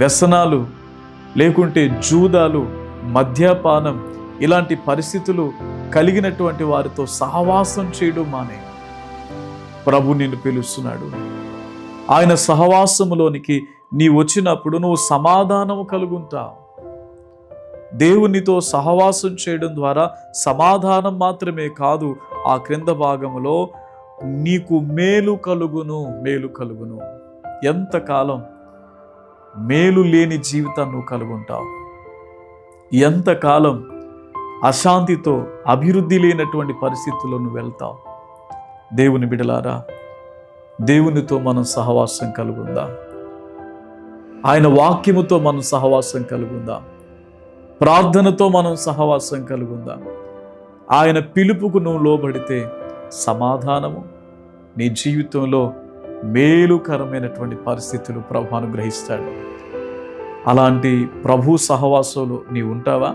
వ్యసనాలు లేకుంటే జూదాలు మద్యపానం ఇలాంటి పరిస్థితులు కలిగినటువంటి వారితో సహవాసం చేయడం మానే. ప్రభు నిన్ను పిలుస్తున్నాడు. ఆయన సహవాసములోనికి నీ వచ్చినప్పుడు నువ్వు సమాధానము కలుగుంటావు. దేవునితో సహవాసం చేయడం ద్వారా సమాధానం మాత్రమే కాదు ఆ క్రింద భాగంలో నీకు మేలు కలుగును మేలు కలుగును. ఎంతకాలం మేలు లేని జీవితాన్ని నువ్వు కలుగుంటావు ఎంతకాలం అశాంతితో అభివృద్ధి లేనటువంటి పరిస్థితుల్లో నువ్వు వెళ్తావు. దేవుని బిడలారా దేవునితో మనం సహవాసం కలుగుందాం ఆయన వాక్యముతో మనం సహవాసం కలుగుందాం ప్రార్థనతో మనం సహవాసం కలుగుందాం ఆయన పిలుపుకు నువ్వు లోబడితే సమాధానము నీ జీవితంలో మేలుకరమైనటువంటి పరిస్థితులు ప్రభు అనుగ్రహిస్తాడు. అలాంటి ప్రభు సహవాసంలో నీ ఉంటావా?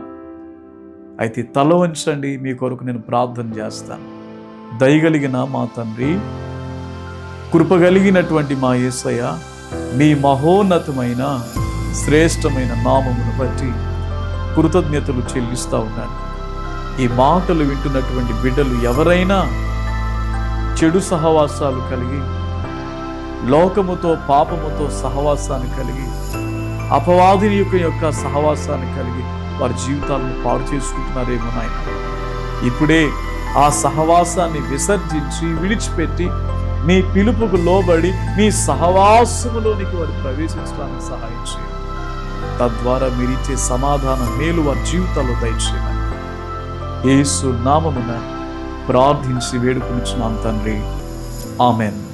అయితే తల వంచండి మీ కొరకు నేను ప్రార్థన చేస్తాను. దయగలిగిన మా తండ్రి కృపగలిగినటువంటి మా యేసయ్య మీ మహోన్నతమైన శ్రేష్టమైన నామమును బట్టి కృతజ్ఞతలు చెల్లిస్తూ ఉన్నాను. ఈ మాటలు వింటున్నటువంటి బిడ్డలు ఎవరైనా చెడు సహవాసాలు కలిగి లోకముతో పాపముతో సహవాసాన్ని కలిగి అపవాదిని యొక్క యొక్క సహవాసాన్ని కలిగి వారి జీవితాలను పాడు చేసుకుంటున్నారేమో నాయన. ఇప్పుడే ఆ సహవాసాన్ని విసర్జించి విడిచిపెట్టి మీ పిలుపుకు లోబడి మీ సహవాసములోనికి వారు ప్రవేశించడానికి సహాయం చేయండి. తద్వారా మీరు ఇచ్చే సమాధానం మేలు వారి జీవితాల్లో దయచేయమని యేసు నామమున ప్రార్థించి వేడుకొనిచున్నాం తండ్రి. ఆమెన్.